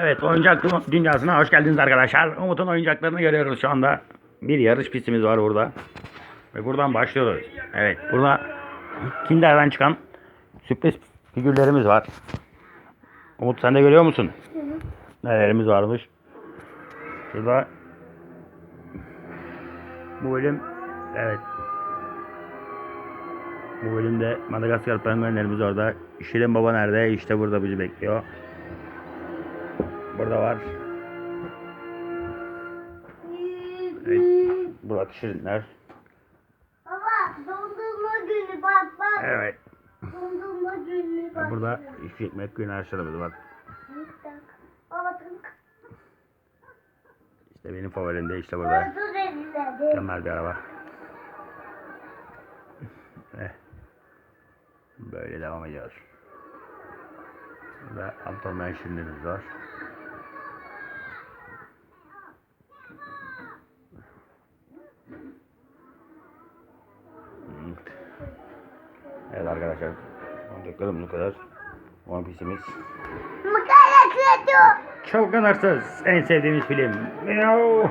Evet oyuncak dü- dünyasına hoş geldiniz arkadaşlar. Umut'un oyuncaklarını görüyoruz şu anda. Bir yarış pistimiz var burada. Ve buradan başlıyoruz. Evet burada Kinder'den çıkan sürpriz figürlerimiz var. Umut sen de görüyor musun? Nelerimiz varmış. Şurada bu bölüm evet bu bölümde Madagaskar penguenlerimiz orada. Şirin Baba nerede? İşte burada bizi bekliyor. Burada var. Evet. Burada Şirinler. Baba dondurma günü bak bak. Evet. Dondurma günü bak. Burada İfrik McQueen araçlarımız var. Baba tık. İşte benim favorim de işte burada. Mükemmel bir araba. Eh. Böyle devam ediyoruz. Burada Anton Menşinlerimiz var. Evet arkadaşlar. Oyuncaklarım bu kadar. One Piece'imiz. Çılgın Hırsız. En sevdiğimiz film. Miau.